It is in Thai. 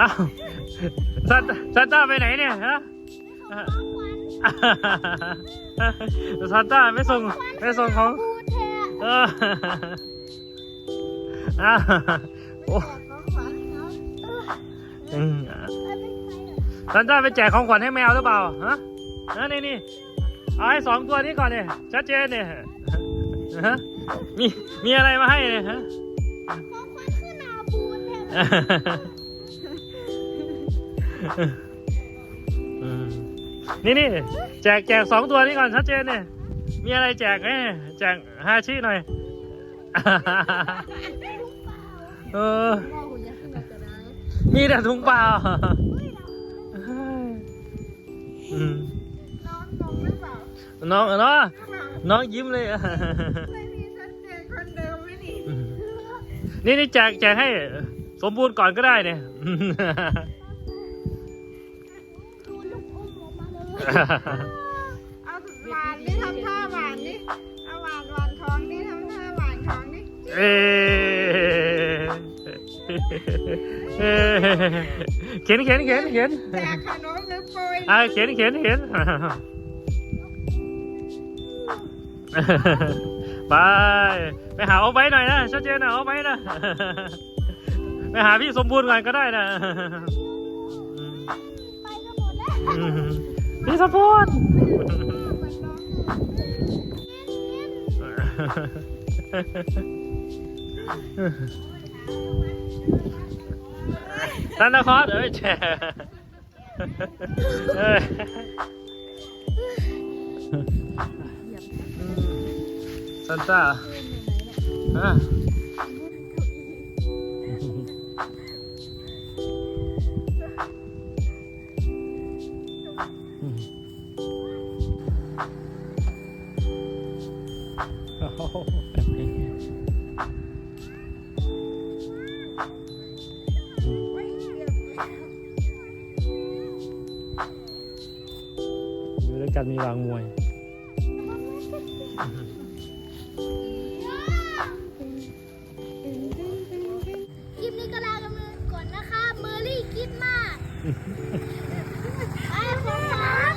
อ้าวซันซันต้าไปไหนเนี่ยฮะซันต้าไม่ส่งไม่ส่งของพูดแท้เอออ้าวโอ้ของขวัญเขาเอออืมเอาไปใครอะซันต้าไปแจกของขวัญให้แมวหรือเปล่าฮะฮะนี่นี่เอาให้สองตัวนี้ก่อนเนี่ยชัดเจนเนี่ยฮะมีมีอะไรมาให้เนี่ยฮะของขวัญคือหนาพูดแท้อืม นี่นี่แจกแจกสองตัวนี้ก่อนชัดเจนเนี่ยมีอะไรแจกไหมแจกฮาชิหน่อยเออว่าคุณจะขึ้นมาจะได้มีแต่ถุงเปล่าเฮ้ยเราอืมน้องงงหรือเปล่าน้องเนาะข้างหลังน้องยิ้มเลยไม่มีชัดเจนคนเดิมไม่นี่นี่นี่แจกแจกให้สมบูรณ์ก่อนก็ได้เนี่ย เอาหวานนี่ทำท่าหวานนี่เอาหวานหวานท้องนี่ทำท่าหวานท้องนี่เอเอ่เขียนเขียนเขียนเขียนแจกขนมหรือโปรยอ่าเขียนเขียนเขียนไปไปหาเอาไว้หน่อยนะชัดเจนนะเอาไว้นะไปหาพี่สมบูรณ์ก่อนก็ได้นะไปกันหมดแล้ว พี่สมบูรณ์ซันตาคลอสเอ้ยแชร์เอ้ยซันต้าฮะ อ้โหอยู่ด้วยกันมีวางมวย คลิปนี้ก็ลากันไปก่อนนะคะเมอร์รี่คิดมากไอ้คนรัก